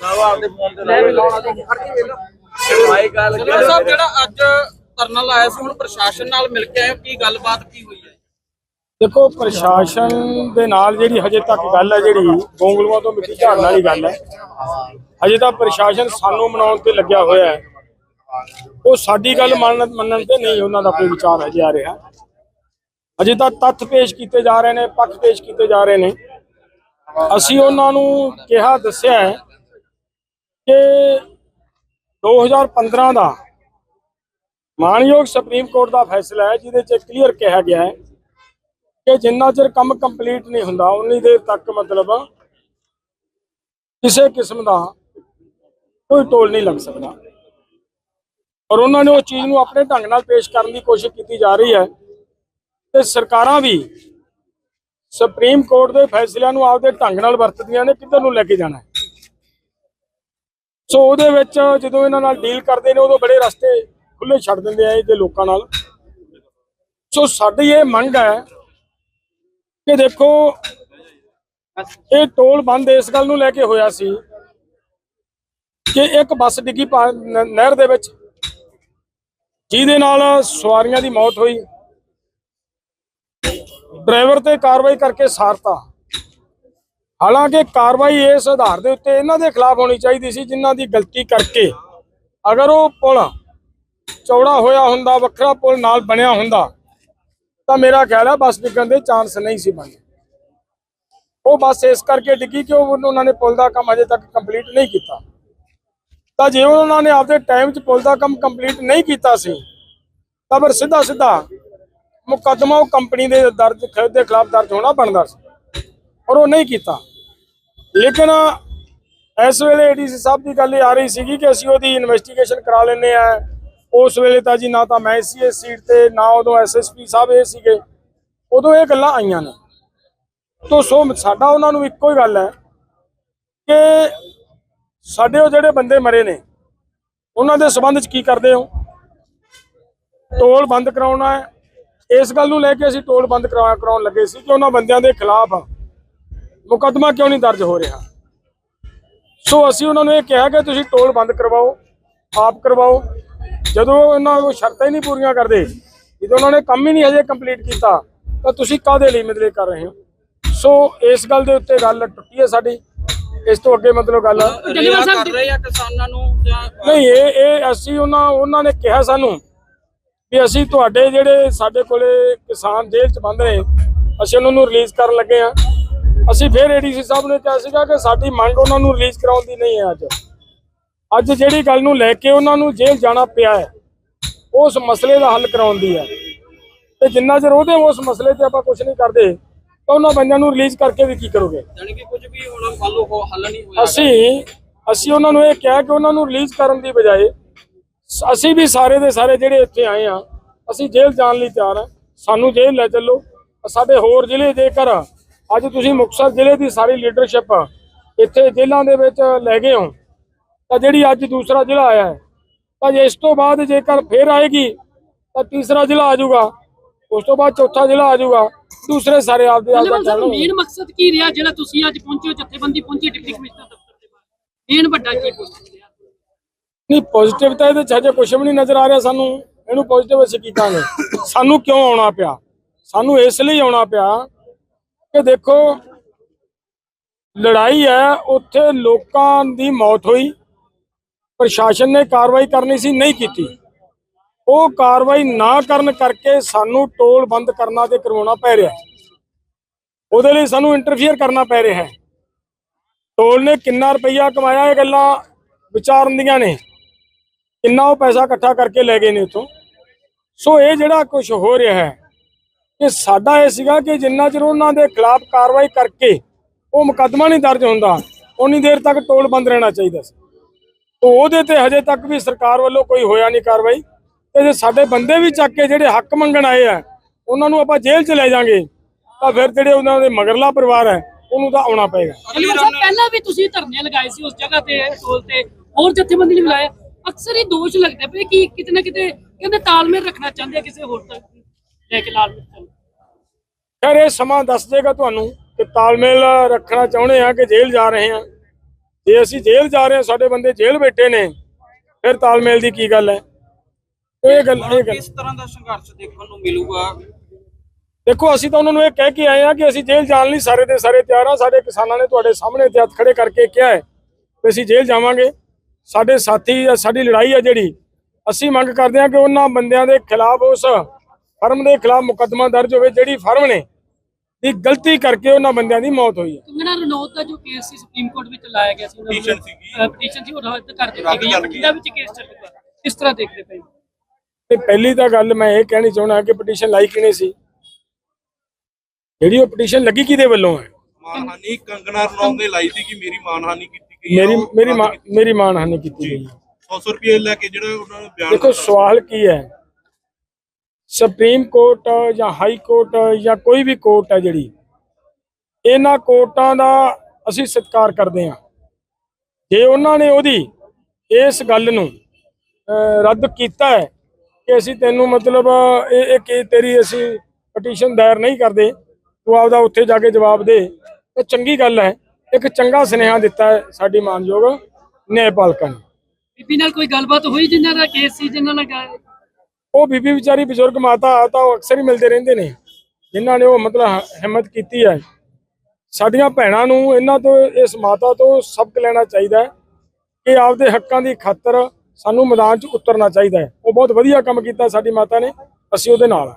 ਲਾਓ ਆਪਦੇ ਫੋਨ ਤੇ ਲਾਓ। ਭਾਈ ਗੱਲ ਡਾਕਟਰ ਸਾਹਿਬ ਜਿਹੜਾ ਅੱਜ ਧਰਨਾ ਲਾਇਆ ਸੀ ਹੁਣ ਪ੍ਰਸ਼ਾਸਨ ਨਾਲ ਮਿਲ ਕੇ ਆਏ ਹੋ, ਕੀ ਗੱਲਬਾਤ ਕੀ ਹੋਈ ਹੈ? ਦੇਖੋ ਪ੍ਰਸ਼ਾਸਨ ਦੇ ਨਾਲ ਜਿਹੜੀ ਹਜੇ ਤੱਕ ਗੱਲ ਹੈ ਜਿਹੜੀ ਗੋਂਗਲੂਆਂ ਤੋਂ ਮਿੱਟੀ ਝਾੜਨ ਵਾਲੀ ਗੱਲ ਹੈ ਹਜੇ ਤਾਂ ਪ੍ਰਸ਼ਾਸਨ ਸਾਨੂੰ ਮਨਾਉਣ ਤੇ ਲੱਗਿਆ ਹੋਇਆ ਹੈ। ਉਹ ਸਾਡੀ ਗੱਲ ਮੰਨਣ ਮੰਨਣ ਤੇ ਨਹੀਂ ਉਹਨਾਂ ਦਾ ਕੋਈ ਵਿਚਾਰ ਹਜੇ ਆ ਰਿਹਾ। ਹਜੇ ਤਾਂ ਤੱਥ ਪੇਸ਼ ਕੀਤੇ ਜਾ ਰਹੇ ਨੇ ਪੱਖ ਪੇਸ਼ ਕੀਤੇ ਜਾ ਰਹੇ ਨੇ। ਅਸੀਂ ਉਹਨਾਂ ਨੂੰ ਕਿਹਾ ਦੱਸਿਆ ਹੈ ਕਿ 2015 ਦਾ ਮਾਨਯੋਗ ਸੁਪਰੀਮ ਕੋਰਟ ਦਾ ਫੈਸਲਾ ਹੈ, ਜਿਹਦੇ 'ਚ ਕਲੀਅਰ ਕਿਹਾ ਗਿਆ ਹੈ ਕਿ ਜਿੰਨਾ ਚਿਰ ਕੰਮ ਕੰਪਲੀਟ ਨਹੀਂ ਹੁੰਦਾ, ਉਨੀ ਦੇਰ ਤੱਕ ਮਤਲਬ ਕਿਸੇ ਕਿਸਮ ਦਾ ਕੋਈ ਟੋਲ ਨਹੀਂ ਲੱਗ ਸਕਦਾ। ਔਰ ਉਹਨਾਂ ਨੇ ਉਹ ਚੀਜ਼ ਨੂੰ ਆਪਣੇ ਢੰਗ ਨਾਲ ਪੇਸ਼ ਕਰਨ ਦੀ ਕੋਸ਼ਿਸ਼ ਕੀਤੀ ਜਾ ਰਹੀ ਹੈ ਤੇ ਸਰਕਾਰਾਂ ਵੀ ਸੁਪਰੀਮ ਕੋਰਟ ਦੇ ਫੈਸਲਿਆਂ ਨੂੰ ਆਪਦੇ ਢੰਗ ਨਾਲ ਵਰਤਦੀਆਂ ਨੇ, ਕਿੱਧਰ ਨੂੰ ਲੈ ਕੇ ਜਾਣਾ ਸੋ ਉਹਦੇ ਵਿੱਚ ਜਦੋਂ ਇਹਨਾਂ ਨਾਲ ਡੀਲ ਕਰਦੇ ਨੇ, ਉਦੋਂ ਬੜੇ ਰਸਤੇ ਖੁੱਲੇ ਛੱਡ ਦਿੰਦੇ ਆ ਇਹਦੇ ਲੋਕਾਂ ਨਾਲ। ਸੋ ਸਾਡੀ ਇਹ ਮੰਗ ਹੈ ਕਿ ਦੇਖੋ, ਇਹ ਟੋਲ ਬੰਦ ਇਸ ਗੱਲ ਨੂੰ ਲੈ ਕੇ ਹੋਇਆ ਸੀ ਕਿ ਇੱਕ ਬੱਸ ਡਿੱਗੀ ਪਾ- ਨਹਿਰ ਦੇ ਵਿੱਚ, ਜਿਹਦੇ ਨਾਲ ਸਵਾਰੀਆਂ ਦੀ ਮੌਤ ਹੋਈ। ਡਰਾਈਵਰ ਤੇ ਕਾਰਵਾਈ ਕਰਕੇ ਸਾਰਤਾ। ਹਾਲਾਂਕਿ ਕਾਰਵਾਈ ਇਸ ਆਧਾਰ ਦੇ ਉੱਤੇ ਇਹਨਾਂ ਦੇ ਖਿਲਾਫ ਹੋਣੀ ਚਾਹੀਦੀ ਸੀ, ਜਿਨ੍ਹਾਂ ਦੀ ਗਲਤੀ ਕਰਕੇ। ਅਗਰ ਉਹ ਪੁਲ ਚੌੜਾ ਹੋਇਆ ਹੁੰਦਾ, ਵੱਖਰਾ ਪੁਲ ਨਾਲ ਬਣਿਆ ਹੁੰਦਾ, ਤਾਂ ਮੇਰਾ ਖਿਆਲ ਹੈ ਬੱਸ ਡਿੱਗਣ ਦੇ ਚਾਂਸ ਨਹੀਂ ਸੀ ਬਣਦੇ। ਉਹ ਬੱਸ ਇਸ ਕਰਕੇ ਡਿੱਗੀ ਕਿ ਉਹਨਾਂ ਨੇ ਪੁਲ ਦਾ ਕੰਮ ਅਜੇ ਤੱਕ ਕੰਪਲੀਟ ਨਹੀਂ ਕੀਤਾ। ਤਾਂ ਜੇ ਉਹਨਾਂ ਨੇ ਆਪਦੇ ਟਾਈਮ 'ਚ ਪੁਲ ਦਾ ਕੰਮ ਕੰਪਲੀਟ ਨਹੀਂ ਕੀਤਾ ਸੀ, ਤਾਂ ਫਿਰ ਸਿੱਧਾ ਸਿੱਧਾ ਮੁਕੱਦਮਾ ਉਹ ਕੰਪਨੀ ਦੇ ਦਰਜ ਦੇ ਖਿਲਾਫ ਦਰਜ ਹੋਣਾ ਬਣਦਾ ਸੀ। ਔਰ ਉਹ ਨਹੀਂ ਕੀਤਾ। ਲੇਕਿਨ ਇਸ ਵੇਲੇ ਏਡੀਸੀ ਸਾਹਿਬ ਦੀ ਗੱਲ ਇਹ ਆ ਰਹੀ ਸੀਗੀ ਕਿ ਅਸੀਂ ਉਹਦੀ ਇਨਵੈਸਟੀਗੇਸ਼ਨ ਕਰਾ ਲੈਨੇ ਆ ਉਸ ਵੇਲੇ ਤਾਂ ਜੀ ਨਾ ਤਾਂ ਮੈਂ ਸੀ ਇਸ ਸੀਟ ਤੇ, ਨਾ ਉਦੋਂ ਐਸਐਸਪੀ ਸਾਹਿਬ ਇਹ ਸੀਗੇ। ਉਦੋਂ ਇਹ ਗੱਲਾਂ ਆਈਆਂ ਨੇ। ਤੋਂ ਸੋ ਸਾਡਾ ਉਹਨਾਂ ਨੂੰ ਇੱਕੋ ਹੀ ਗੱਲ ਹੈ ਕਿ ਸਾਡੇ ਉਹ ਜਿਹੜੇ ਬੰਦੇ ਮਰੇ ਨੇ, ਉਹਨਾਂ ਦੇ ਸਬੰਧ ਚ ਕੀ ਕਰਦੇ ਹੋ? ਟੋਲ ਬੰਦ ਕਰਾਉਣਾ ਹੈ। ਇਸ ਗੱਲ ਨੂੰ ਲੈ ਕੇ ਅਸੀਂ ਟੋਲ ਬੰਦ ਕਰਾ, ਕਰਾਉਣ ਲੱਗੇ ਸੀ ਕਿ ਉਹਨਾਂ ਬੰਦਿਆਂ ਦੇ ਖਿਲਾਫ ਮੁਕੱਦਮਾ ਕਿਉਂ ਨਹੀਂ ਦਰਜ ਹੋ ਰਿਹਾ? ਸੋ ਅਸੀਂ ਉਹਨਾਂ ਨੂੰ ਇਹ ਕਿਹਾ ਕਿ ਤੁਸੀਂ ਟੋਲ ਬੰਦ ਕਰਵਾਓ ਆਪ ਕਰਵਾਓ। ਜਦੋਂ ਉਹਨਾਂ ਉਹ ਸ਼ਰਤਾਂ ਹੀ ਨਹੀਂ ਪੂਰੀਆਂ ਕਰਦੇ ਜਦੋਂ ਉਹਨਾਂ ਨੇ ਕੰਮ ਹੀ ਨਹੀਂ ਹਜੇ ਕੰਪਲੀਟ ਕੀਤਾ ਤਾਂ ਤੁਸੀਂ ਕਾਹਦੇ ਲਈ ਮਤਲਬ ਕਰ ਰਹੇ ਹੋ? ਸੋ ਇਸ ਗੱਲ ਦੇ ਉੱਤੇ ਗੱਲ ਟੁੱਟੀ ਹੈ ਸਾਡੀ। ਇਸ ਤੋਂ ਅੱਗੇ ਮਤਲਬ ਗੱਲ ਰੇਵਾ ਕਰ ਰਹੇ ਆ ਕਿਸਾਨਾਂ ਨੂੰ ਨਹੀਂ ਇਹ ਇਹ ਅਸੀਂ ਉਹਨਾਂ ਉਹਨਾਂ ਨੇ ਕਿਹਾ ਸਾਨੂੰ ਵੀ ਅਸੀਂ ਤੁਹਾਡੇ ਜਿਹੜੇ ਸਾਡੇ ਕੋਲੇ ਕਿਸਾਨ ਜੇਲ੍ਹ 'ਚ ਬੰਦ ਨੇ ਅਸੀਂ ਉਹਨਾਂ ਨੂੰ ਰਿਲੀਜ਼ ਕਰਨ ਲੱਗੇ ਆ ਅਸੀਂ ਫਿਰ ਏਡੀਸੀ ਸਾਹਿਬ ਨੇ ਕਿਹਾ ਸੀਗਾ ਕਿ ਸਾਡੀ ਮੰਗ ਉਹਨਾਂ ਨੂੰ ਰਿਲੀਜ਼ ਕਰਾਉਣ ਦੀ ਨਹੀਂ ਹੈ ਅੱਜ। ਅੱਜ ਜਿਹੜੀ ਗੱਲ ਨੂੰ ਲੈ ਕੇ ਉਹਨਾਂ ਨੂੰ ਜੇਲ੍ਹ ਜਾਣਾ ਪਿਆ ਹੈ ਉਸ ਮਸਲੇ ਦਾ ਹੱਲ ਕਰਾਉਣ ਦੀ ਹੈ। ਤੇ ਜਿੰਨਾ ਚਿਰ ਉਹਦੇ ਉਸ ਮਸਲੇ ਤੇ ਆਪਾਂ ਕੁਝ ਨਹੀਂ ਕਰਦੇ ਤਾਂ ਉਹਨਾਂ ਬੰਦਿਆਂ ਨੂੰ ਰਿਲੀਜ਼ ਕਰਕੇ ਵੀ ਕੀ ਕਰੋਗੇ? ਜਾਣੀ ਕਿ ਕੁਝ ਵੀ ਹੁਣ ਲਓ ਉਹ ਹੱਲ ਨਹੀਂ ਹੋਇਆ। ਅਸੀਂ ਅਸੀਂ ਉਹਨਾਂ ਨੂੰ ਇਹ ਕਿਹਾ ਕਿ ਉਹਨਾਂ ਨੂੰ ਰਿਲੀਜ਼ ਕਰਨ ਦੀ ਬਜਾਏ ਅਸੀਂ ਵੀ ਸਾਰੇ ਦੇ ਸਾਰੇ ਜਿਹੜੇ ਇੱਥੇ ਆਏ ਆ ਅਸੀਂ ਜੇਲ੍ਹ ਜਾਣ ਲਈ ਤਿਆਰ ਆ ਸਾਨੂੰ ਜੇਲ੍ਹ ਲੈ ਚੱਲੋ। ਸਾਡੇ ਹੋਰ ਜ਼ਿਲ੍ਹੇ ਜੇਕਰ ਅੱਜ ਤੁਸੀਂ ਮੁਕਤਸਰ ਜ਼ਿਲ੍ਹੇ ਦੀ ਸਾਰੀ ਲੀਡਰਸ਼ਿਪ ਇੱਥੇ ਜੇਲ੍ਹਾਂ ਦੇ ਵਿੱਚ ਲੈ ਗਏ ਹੋ ਤਾਂ ਜਿਹੜੀ ਅੱਜ ਦੂਸਰਾ ਜ਼ਿਲ੍ਹਾ ਆਇਆ ਹੈ ਤਾਂ ਜੇ ਇਸ ਤੋਂ ਬਾਅਦ ਜੇਕਰ ਫੇਰ ਆਏਗੀ ਤਾਂ ਤੀਸਰਾ ਜ਼ਿਲ੍ਹਾ ਆ ਜਾਊਗਾ ਉਸ ਤੋਂ ਬਾਅਦ ਚੌਥਾ ਜ਼ਿਲ੍ਹਾ ਆ ਜਾਊਗਾ ਦੂਸਰੇ ਸਾਰੇ ਆਪਦੇ ਆਪ ਦਾ ਕਹਿਣਾ ਮੇਨ ਮਕਸਦ ਕੀ ਰਿਹਾ ਜਿਹੜਾ ਤੁਸੀਂ ਅੱਜ ਪਹੁੰਚੇ ਹੋ ਜਥੇਬੰਦੀ ਪਹੁੰਚੀ ਡਿਪਟੀ ਕਮਿਸ਼ਨਰ ਦਫ਼ਤਰ ਦੇ ਬਾਹਰ? ਮੇਨ ਵੱਡਾ ਕੀ ਰਿਹਾ ਨਹੀਂ ਪੋਜ਼ਿਟਿਵ ਤਾਂ ਇਹਦੇ ਹਜੇ ਕੁਝ ਵੀ ਨਹੀਂ ਨਜ਼ਰ ਆ ਰਿਹਾ ਸਾਨੂੰ ਇਹਨੂੰ ਪੋਜ਼ਿਟਿਵ ਅਸੀਂ ਕੀਤਾ ਨੇ ਸਾਨੂੰ ਕਿਉਂ ਆਉਣਾ ਪਿਆ? ਸਾਨੂੰ ਇਸ ਲਈ ਆਉਣਾ ਪਿਆ ਕਿ ਦੇਖੋ, ਲੜਾਈ ਹੈ, ਉੱਥੇ ਲੋਕਾਂ ਦੀ ਮੌਤ ਹੋਈ। ਪ੍ਰਸ਼ਾਸਨ ਨੇ ਕਾਰਵਾਈ ਕਰਨੀ ਸੀ, ਨਹੀਂ ਕੀਤੀ। ਉਹ ਕਾਰਵਾਈ ਨਾ ਕਰਨ ਕਰਕੇ ਸਾਨੂੰ ਟੋਲ ਬੰਦ ਕਰਨਾ ਤੇ ਕਰਵਾਉਣਾ ਪੈ ਰਿਹਾ। ਉਹਦੇ ਲਈ ਸਾਨੂੰ ਇੰਟਰਫੀਅਰ ਕਰਨਾ ਪੈ ਰਿਹਾ। ਹੈ ਟੋਲ ਨੇ ਕਿੰਨਾ ਰੁਪਈਆ ਕਮਾਇਆ, ਇਹ ਗੱਲਾਂ ਵਿਚਾਰਨ ਦੀਆਂ ਨੇ। ਕਿੰਨਾ ਉਹ ਪੈਸਾ ਇਕੱਠਾ ਕਰਕੇ ਲੈ ਗਏ ਨੇ ਉਥੋਂ। ਸੋ ਇਹ ਜਿਹੜਾ ਕੁਝ ਹੋ ਰਿਹਾ ਹੈ ਕਿ ਸਾਡਾ ਇਹ ਸੀਗਾ ਕਿ ਜਿੰਨਾ ਚਿਰ ਉਹਨਾਂ ਦੇ ਖਿਲਾਫ ਕਾਰਵਾਈ ਕਰਕੇ ਉਹ ਮੁਕੱਦਮਾ ਨਹੀਂ ਦਰਜ ਹੁੰਦਾ ਉਨੀ ਦੇਰ ਤੱਕ ਟੋਲ ਬੰਦ ਰਹਿਣਾ ਚਾਹੀਦਾ ਸੀ। ਤੋ ਉਹਦੇ ਤੇ ਹਜੇ ਤੱਕ ਵੀ ਸਰਕਾਰ ਵੱਲੋਂ ਕੋਈ ਹੋਇਆ ਨਹੀਂ ਕਾਰਵਾਈ। ਤੇ ਜੇ ਸਾਡੇ ਬੰਦੇ ਵੀ ਚੱਕ ਕੇ ਜਿਹੜੇ ਹੱਕ ਮੰਗਣ ਆਏ ਆ, ਉਹਨਾਂ ਨੂੰ ਆਪਾਂ ਜੇਲ੍ਹ 'ਚ ਲੈ ਜਾਾਂਗੇ, ਤਾਂ ਫਿਰ ਜਿਹੜੇ ਉਹਨਾਂ ਦੇ ਮਗਰਲਾ ਪਰਿਵਾਰ ਹੈ, ਉਹਨੂੰ ਤਾਂ ਆਉਣਾ ਪਏਗਾ। ਪਹਿਲਾਂ ਵੀ ਤੁਸੀਂ ਧਰਨੇ ਲਗਾਏ ਸੀ ਉਸ ਜਗ੍ਹਾ ਤੇ, ਟੋਲ ਤੇ, ਹੋਰ ਜਥੇਬੰਦੀ ਨੇ ਬੁਲਾਇਆ। ਅਕਸਰ ਇਹ ਦੋਸ਼ ਲੱਗਦਾ ਪਏ ਕਿ ਕਿਤੇ ਨਾ ਕਿਤੇ ਕਹਿੰਦੇ ਤਾਲਮੇਲ ਰੱਖਣਾ ਚਾਹੁੰਦੇ ਆ ਕਿਸੇ ਹੋਰ ਤੱਕ। ਲੈ ਕੇ ਲਾਲ ਮਿਰਚ ਨੂੰ। ਖੈਰ ਇਹ ਸਮਾਂ ਦੱਸ ਦੇਗਾ ਤੁਹਾਨੂੰ ਕਿ ਤਾਲਮੇਲ ਰੱਖਣਾ ਚਾਹੁੰਦੇ ਆ ਕਿ ਜੇਲ੍ਹ ਜਾ ਰਹੇ ਆ। ਜੇ ਅਸੀਂ ਜੇਲ੍ਹ ਜਾ ਰਹੇ ਹਾਂ ਸਾਡੇ ਬੰਦੇ ਜੇਲ੍ਹ ਬੈਠੇ ਨੇ ਫਿਰ ਤਾਲਮੇਲ ਦੀ ਕੀ ਗੱਲ ਹੈ? ਇਹ ਗੱਲ ਇਹ ਗੱਲ। ਕਿਸ ਤਰ੍ਹਾਂ ਦਾ ਸੰਘਰਸ਼ ਦੇਖਣ ਨੂੰ ਮਿਲੂਗਾ? ਦੇਖੋ ਅਸੀਂ ਤਾਂ ਉਹਨਾਂ ਨੂੰ ਇਹ ਕਹਿ ਕੇ ਆਏ ਆ ਕਿ ਅਸੀਂ ਜੇਲ੍ਹ ਜਾਣ ਲਈ ਸਾਰੇ ਦੇ ਸਾਰੇ ਤਿਆਰ ਆ। ਸਾਡੇ ਕਿਸਾਨਾਂ ਨੇ ਤੁਹਾਡੇ ਸਾਹਮਣੇ ਤੇ ਹੱਥ ਖੜੇ ਕਰਕੇ ਕਿਹਾ ਹੈ ਕਿ ਅਸੀਂ ਜੇਲ੍ਹ ਜਾਵਾਂਗੇ। ਸਾਡੇ ਸਾਥੀ ਆ, ਸਾਡੀ ਲੜਾਈ ਆ ਜਿਹੜੀ ਅਸੀਂ ਮੰਗ ਕਰਦੇ ਹਾਂ ਕਿ ਉਹਨਾਂ ਬੰਦਿਆਂ ਦੇ ਖਿਲਾਫ ਉਸ ਫਰਮ ਦੇ ਖਿਲਾਫ ਮੁਕੱਦਮਾ ਦਰਜ ਹੋਵੇ ਜਿਹੜੀ ਫਰਮ ਨੇ ਦੀ ਗਲਤੀ ਕਰਕੇ ਉਹਨਾਂ ਬੰਦਿਆਂ ਦੀ ਮੌਤ ਹੋਈ ਹੈ ਕੰਗਣਾ ਰਣੌਤ ਦਾ ਜੋ ਕੇਸ ਸੀ ਸੁਪਰੀਮ ਕੋਰਟ ਵਿੱਚ ਲਾਇਆ ਗਿਆ ਸੀ Petition ਸੀਗੀ। ਪਟੀਸ਼ਨ ਸੀ ਉਹ ਰੱਦ ਕਰ ਦਿੱਤੀ ਰੱਦ ਗਈ ਕਰ ਹੈ ਗਈ। ਉਹਦਾ ਵਿੱਚ ਕੇਸ ਚੱਲੂਗਾ ਕਿਸ ਤਰ੍ਹਾਂ ਦੇਖਦੇ ਪਏ ਹੋ? ਤੇ ਪਹਿਲੀ ਤਾਂ ਗੱਲ ਮੈਂ ਇਹ ਕਹਿਣੀ ਚਾਹੁੰਦਾ ਕਿ ਪਟੀਸ਼ਨ ਲਾਈ ਕਿਨੇ ਸੀ ਜਿਹੜੀ ਉਹ ਪਟੀਸ਼ਨ ਲੱਗੀ ਕਿਹਦੇ ਵੱਲੋਂ ਹੈ ਮਾਨਹਾਨੀ ਕੰਗਨਾ ਰਣੌਤ ਨੇ ਲਾਈ ਸੀ ਕਿ ਮੇਰੀ ਮਾਨਹਾਨੀ ਕੀਤੀ ਗਈ ਮੇਰੀ ਮੇਰੀ। ਮੇਰੀ ਮਾਨਹਾਨੀ ਕੀਤੀ ਗਈ ਹੈ 100 ਰੁਪਏ ਲੈ ਕੇ ਜਿਹੜਾ ਉਹਨਾਂ ਨੇ ਬਿਆਨ ਦੇਖੋ। ਸਵਾਲ ਕੀ ਹੈ ਸੁਪਰੀਮ ਕੋਰਟ ਜਾਂ ਹਾਈ ਕੋਰਟ ਜਾਂ ਕੋਈ ਵੀ ਕੋਰਟ ਹੈ ਜਿਹੜੀ, ਇਹਨਾਂ ਕੋਰਟਾਂ ਦਾ ਅਸੀਂ ਸਤਿਕਾਰ ਕਰਦੇ ਹਾਂ। ਜੇ ਉਹਨਾਂ ਨੇ ਉਹਦੀ ਇਸ ਗੱਲ ਨੂੰ ਰੱਦ ਕੀਤਾ ਹੈ ਕਿ ਅਸੀਂ ਤੈਨੂੰ ਮਤਲਬ ਇਹ ਇਹ ਕਿ ਤੇਰੀ ਅਸੀਂ ਪਟੀਸ਼ਨ ਦਾਇਰ ਨਹੀਂ ਕਰਦੇ, ਤੂੰ ਆਪਦਾ ਉੱਥੇ ਜਾ ਕੇ ਜਵਾਬ ਦੇ, ਤਾਂ ਚੰਗੀ ਗੱਲ ਹੈ। ਇੱਕ ਚੰਗਾ ਸੁਨੇਹਾ ਦਿੱਤਾ ਹੈ ਸਾਡੀ ਮਾਨਯੋਗ ਨਿਆਂਪਾਲਕਾਂ ਨੇ। ਬੀਬੀ ਨਾਲ ਕੋਈ ਗੱਲਬਾਤ ਹੋਈ ਜਿਨ੍ਹਾਂ ਦਾ ਕੇਸ ਸੀ, ਜਿਨ੍ਹਾਂ ਨਾਲ ਉਹ ਬੀਬੀ ਵਿਚਾਰੀ ਬਜ਼ੁਰਗ ਮਾਤਾ ਆ ਤਾਂ ਉਹ ਅਕਸਰ ਹੀ ਮਿਲਦੇ ਰਹਿੰਦੇ ਨੇ, ਜਿਨ੍ਹਾਂ ਨੇ ਉਹ ਮਤਲਬ ਹ- ਹਿੰਮਤ ਕੀਤੀ ਹੈ। ਸਾਡੀਆਂ ਭੈਣਾਂ ਨੂੰ ਇਹਨਾਂ ਤੋਂ, ਇਸ ਮਾਤਾ ਤੋਂ ਸਬਕ ਲੈਣਾ ਚਾਹੀਦਾ ਹੈ ਕਿ ਆਪਦੇ ਹੱਕਾਂ ਦੀ ਖਾਤਰ ਸਾਨੂੰ ਮੈਦਾਨ 'ਚ ਉਤਰਨਾ ਚਾਹੀਦਾ ਹੈ। ਉਹ ਬਹੁਤ ਵਧੀਆ ਕੰਮ ਕੀਤਾ ਸਾਡੀ ਮਾਤਾ ਨੇ, ਅਸੀਂ ਉਹਦੇ ਨਾਲ ਹਾਂ।